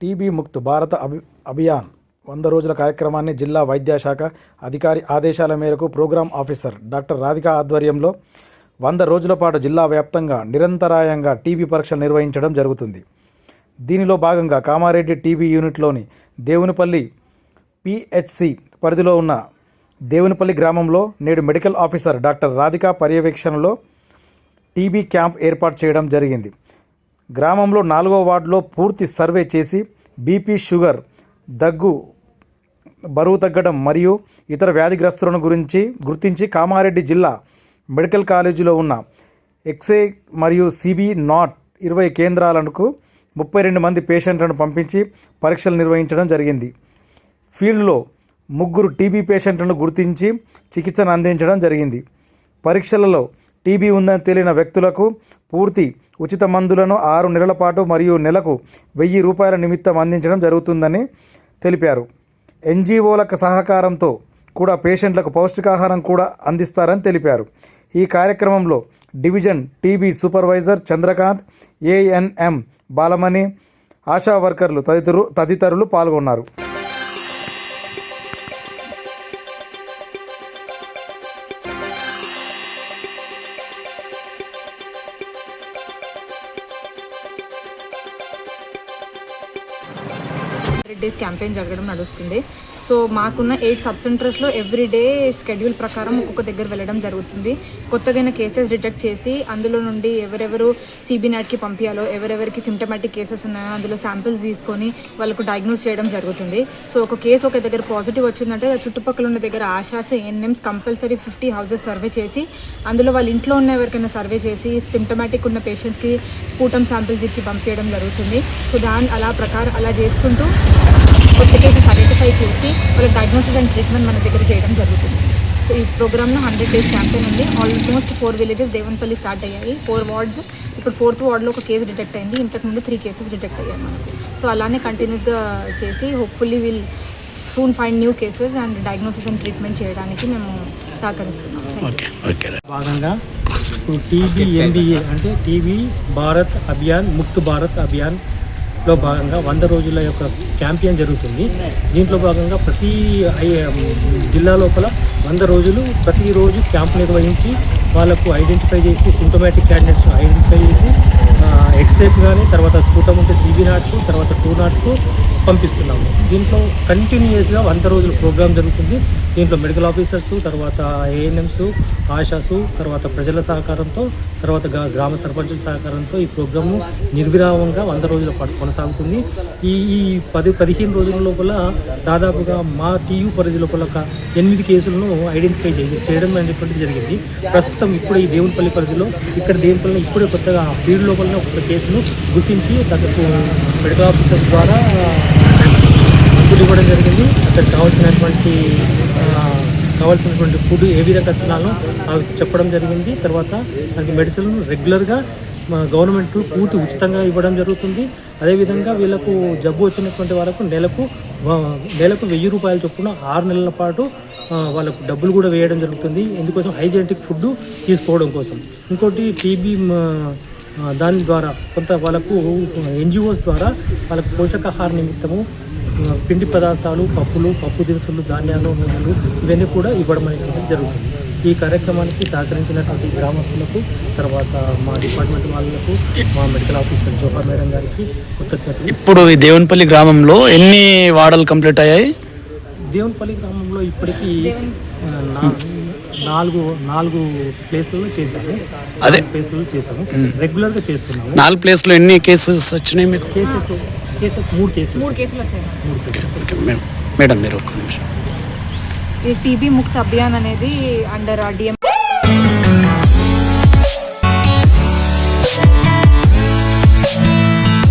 TB Mukt భారత అభి అభియాన్ వంద రోజుల కార్యక్రమాన్ని జిల్లా వైద్యశాఖ అధికారి ఆదేశాల మేరకు ప్రోగ్రాం ఆఫీసర్ డాక్టర్ రాధిక ఆధ్వర్యంలో వంద రోజుల పాటు జిల్లా వ్యాప్తంగా నిరంతరాయంగా టీబీ పరీక్షలు నిర్వహించడం జరుగుతుంది. దీనిలో భాగంగా కామారెడ్డి టీబీ యూనిట్లోని దేవునిపల్లి పిహెచ్సి పరిధిలో ఉన్న దేవునిపల్లి గ్రామంలో నేడు మెడికల్ ఆఫీసర్ డాక్టర్ రాధిక పర్యవేక్షణలో టీబీ క్యాంప్ ఏర్పాటు చేయడం జరిగింది. గ్రామంలో నాలుగో వార్డులో పూర్తి సర్వే చేసి బీపీ షుగర్ దగ్గు బరువు తగ్గడం మరియు ఇతర వ్యాధిగ్రస్తులను గురించి గుర్తించి కామారెడ్డి జిల్లా మెడికల్ కాలేజీలో ఉన్న ఎక్సే మరియు సిబి నాట్ ఇరవై కేంద్రాలకు ముప్పై రెండు మంది పేషెంట్లను పంపించి పరీక్షలు నిర్వహించడం జరిగింది. ఫీల్డ్లో ముగ్గురు టీబీ పేషెంట్లను గుర్తించి చికిత్సను అందించడం జరిగింది. పరీక్షలలో టీబీ ఉందని తేలిన వ్యక్తులకు పూర్తి ఉచిత మందులను ఆరు నెలల పాటు మరియు నెలకు వెయ్యి రూపాయల నిమిత్తం అందించడం జరుగుతుందని తెలిపారు. ఎన్జిఓల సహకారంతో కూడా పేషెంట్లకు పౌష్టికాహారం కూడా అందిస్తారని తెలిపారు. ఈ కార్యక్రమంలో division TB supervisor Chandrakant ANM Balamani ASHA వర్కర్లు తదితరు తదితరులు పాల్గొన్నారు. హండ్రెడ్ డేస్ క్యాంపెయిన్ జరగడం నడుస్తుంది. సో మాకున్న ఎయిట్ సబ్ సెంటర్స్లో ఎవ్రీ డే షెడ్యూల్ ప్రకారం ఒక్కొక్క దగ్గర వెళ్ళడం జరుగుతుంది. కొత్తగా కేసెస్ డిటెక్ట్ చేసి అందులో నుండి ఎవరెవరు సిబినాట్కి పంపించాలో ఎవరెవరికి సిమ్టమాటిక్ కేసెస్ ఉన్నాయో అందులో శాంపిల్స్ తీసుకొని వాళ్ళకు డయాగ్నోస్ చేయడం జరుగుతుంది. సో ఒక కేసు ఒక దగ్గర పాజిటివ్ వచ్చిందంటే చుట్టుపక్కల ఉన్న దగ్గర ASHAs ANMs compulsory fifty houses survey చేసి అందులో వాళ్ళ ఇంట్లో ఉన్న ఎవరికైనా సర్వే చేసి సిమ్టమాటిక్ ఉన్న పేషెంట్స్కి స్పూటమ్ శాంపిల్స్ ఇచ్చి పంపించడం జరుగుతుంది. సో దాని అలా ప్రకారం అలా చేసుకుంటూ కొత్త కేసెస్ ఐడెంటిఫై చేసి వాళ్ళ డయాగ్నోసిస్ అండ్ ట్రీట్మెంట్ మన దగ్గర చేయడం జరుగుతుంది. సో ఈ ప్రోగ్రామ్లో హండ్రెడ్ డేస్ క్యాంపెయిన్ ఉంది. Almost four villages Devanpalli start అయ్యాయి. ఫోర్ వార్డ్స్ ఇప్పుడు ఫోర్త్ వార్డ్లో ఒక కేసు డిటెక్ట్ అయింది. ఇంతకుముందు త్రీ కేసెస్ డిటెక్ట్ అయ్యాయి మనకు. సో అలానే కంటిన్యూస్గా చేసి hopefully will soon find new cases and diagnosis and treatment చేయడానికి మేము సహకరిస్తున్నాం. భాగంగా ఇప్పుడు టీబీ ఎంబీఏ అంటే టీబీ భారత్ అభియాన్ ముక్త్ భారత్ అభియాన్ లో భాగంగా వంద రోజుల యొక్క క్యాంపెయిన్ జరుగుతుంది. దీంట్లో భాగంగా ప్రతి జిల్లా లోపల వంద రోజులు ప్రతిరోజు క్యాంప్ నిర్వహించి వాళ్ళకు ఐడెంటిఫై చేసి సింటోమేటిక్ క్యాండిడేట్స్ ఐడెంటిఫై చేసి ఎక్సెప్ట్ కానీ తర్వాత స్ఫూటం ఉంటే సిబి నాట్కు తర్వాత టూ నాట్కు పంపిస్తున్నాము. దీంట్లో కంటిన్యూస్గా వంద రోజుల ప్రోగ్రామ్ జరుగుతుంది. దీంట్లో మెడికల్ ఆఫీసర్స్ తర్వాత ఏఎన్ఎంస్ ఆశాసు తర్వాత ప్రజల సహకారంతో తర్వాత గ్రామ సర్పంచుల సహకారంతో ఈ ప్రోగ్రాము నిర్విరామంగా వంద రోజుల పాటు కొనసాగుతుంది. ఈ ఈ పది పదిహేను రోజుల లోపల దాదాపుగా మా టీయూ పరిధి లోపల ఒక ఎనిమిది కేసులను ఐడెంటిఫై చేసి చేయడం అనేటువంటిది జరిగింది. ప్రస్తుతం ఇప్పుడు ఈ దేవునిపల్లి పరిధిలో ఇక్కడ దేవునిపల్లి ఇప్పుడే కొత్తగా ఫీల్డ్ లోపల ఒక కేసును గుర్తించి తనకు మెడికల్ ఆఫీసర్ ద్వారా ఫుడ్ ఇవ్వడం జరిగింది. అక్కడ కావాల్సినటువంటి కావాల్సినటువంటి ఫుడ్ ఏ విధంగా తినాలో అవి చెప్పడం జరిగింది. తర్వాత దానికి మెడిసిన్ రెగ్యులర్గా గవర్నమెంట్ పూర్తి ఉచితంగా ఇవ్వడం జరుగుతుంది. అదేవిధంగా వీళ్ళకు జబ్బు వచ్చినటువంటి వాళ్ళకు నెలకు నెలకు వెయ్యి రూపాయల చొప్పున ఆరు నెలల పాటు వాళ్ళకు డబ్బులు కూడా వేయడం జరుగుతుంది. ఎందుకోసం? హైజెనిక్ ఫుడ్ తీసుకోవడం కోసం. ఇంకోటి టీబీ దాని ద్వారా కొంత వాళ్ళకు ఎన్జిఓస్ ద్వారా వాళ్ళకు పోషకాహార నిమిత్తము పిండి పదార్థాలు పప్పులు పప్పు దినుసులు ధాన్యాలు నూనెలు ఇవన్నీ కూడా ఇవ్వడం అనేది జరుగుతుంది. ఈ కార్యక్రమానికి సహకరించినటువంటి గ్రామస్తులకు తర్వాత మా డిపార్ట్మెంట్ వాళ్ళకు మా మెడికల్ ఆఫీసర్ జోహర్ మేడం గారికి కృతజ్ఞతలు. ఇప్పుడు ఈ దేవునిపల్లి గ్రామంలో ఎన్ని వాడలు కంప్లీట్ అయ్యాయి? దేవునిపల్లి గ్రామంలో ఇప్పటికీ నాలుగు నాలుగు ప్లేసులు చేశాము అదే. ప్లేసులు చేశాము. రెగ్యులర్గా చేస్తున్నాము. నాలుగు ప్లేస్లో ఎన్ని కేసెస్ వచ్చినాయి మీకు? కేసెస్ కేసెస్ మూడు కేసులు మూడు కేసులు వచ్చాయి మూడు. కేసెస్ ఓకే, మేడం మేడం మీరు ఒక్క నిమిషం. ఈ టీబీ ముక్త్ అభియాన్ అనేది అండర్ డిఎం